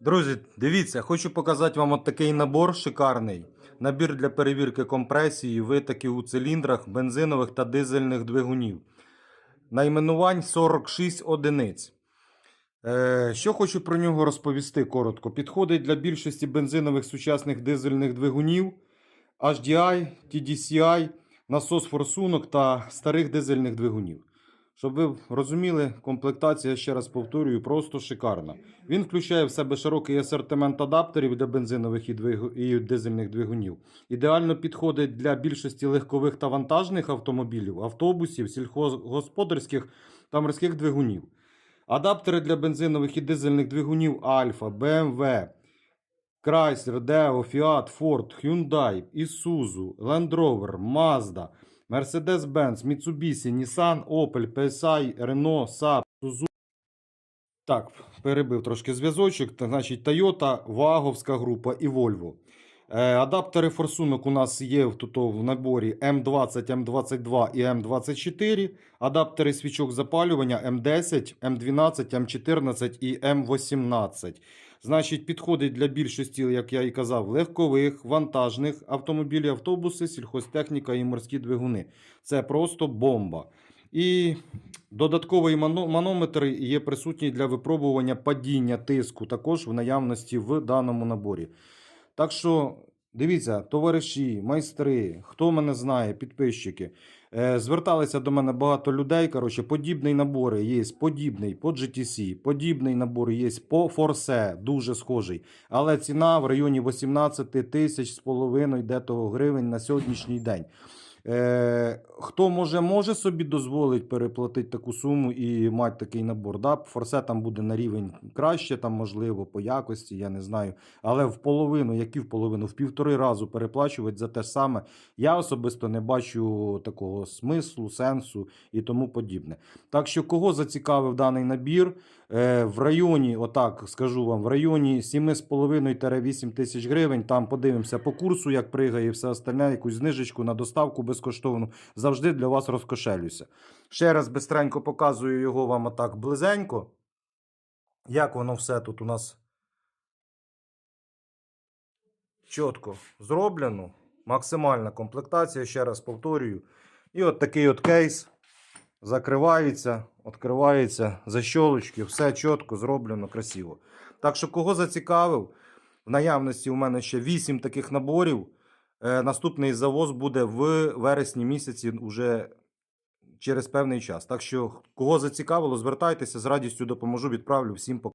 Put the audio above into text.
Друзі, дивіться, хочу показати вам от такий набор шикарний. Набір для перевірки компресії, витоків у циліндрах, бензинових та дизельних двигунів. Найменувань 46 одиниць. Е, що хочу про нього розповісти коротко. Підходить для більшості бензинових сучасних дизельних двигунів, HDI, TDCI, насос форсунок та старих дизельних двигунів. Щоб ви розуміли, комплектація, ще раз повторюю, просто шикарна. Він включає в себе широкий асортимент адаптерів для бензинових і, двигу... і дизельних двигунів. Ідеально підходить для більшості легкових та вантажних автомобілів, автобусів, сільхозгосподарських та морських двигунів. Адаптери для бензинових і дизельних двигунів Альфа, BMW, Chrysler, Deo, Fiat, Ford, Hyundai, Isuzu, Land Rover, Mazda, Mercedes-Benz, Mitsubishi, Nissan, Opel, PSI, Renault, Saab, Suzuki. Так, перебив трошки зв'язочок. Значить, Toyota, Ваговська група і Volvo. Е, адаптери форсунок у нас є тут в наборі М20, М22 і М24. Адаптери свічок запалювання М10, М12, М14 і М18. Значить, підходить для більшості, як я і казав, легкових, вантажних автомобілів, автобуси, сільхозтехніка і морські двигуни. Це просто бомба. І додатковий манометр є присутній для випробування падіння тиску, також в наявності в даному наборі. Так що, дивіться, товариші, майстри, хто мене знає, підписчики. Е, зверталися до мене багато людей. Коротше, подібний набор є подібний по GTC, подібний набор є по Force, дуже схожий. Але ціна в районі 18 тисяч з половиною дето гривень на сьогоднішній день. Е, хто може, може собі дозволить переплатити таку суму і мати такий набор. Да? Форсе там буде на рівень краще, там можливо, по якості, я не знаю. Але в половину, які в половину, в півтори разу переплачувати за те ж саме, я особисто не бачу такого смислу, сенсу і тому подібне. Так що, кого зацікавив даний набір, е, в районі, отак скажу вам, в районі 7,5-8 тисяч гривень, там подивимося по курсу, як пригає і все остальне, якусь знижечку на доставку безкоштовну, завжди для вас розкошелюся. Ще раз бистренько показую його вам отак близенько. Як воно все тут у нас чітко зроблено. Максимальна комплектація, ще раз повторюю. І от такий от кейс закривається, відкривається, защолочки, все чітко зроблено, красиво. Так що, кого зацікавив, в наявності у мене ще 8 таких наборів. Е, наступний завоз буде в вересні місяці уже через певний час. Так що, кого зацікавило, звертайтеся, з радістю допоможу, відправлю всім по.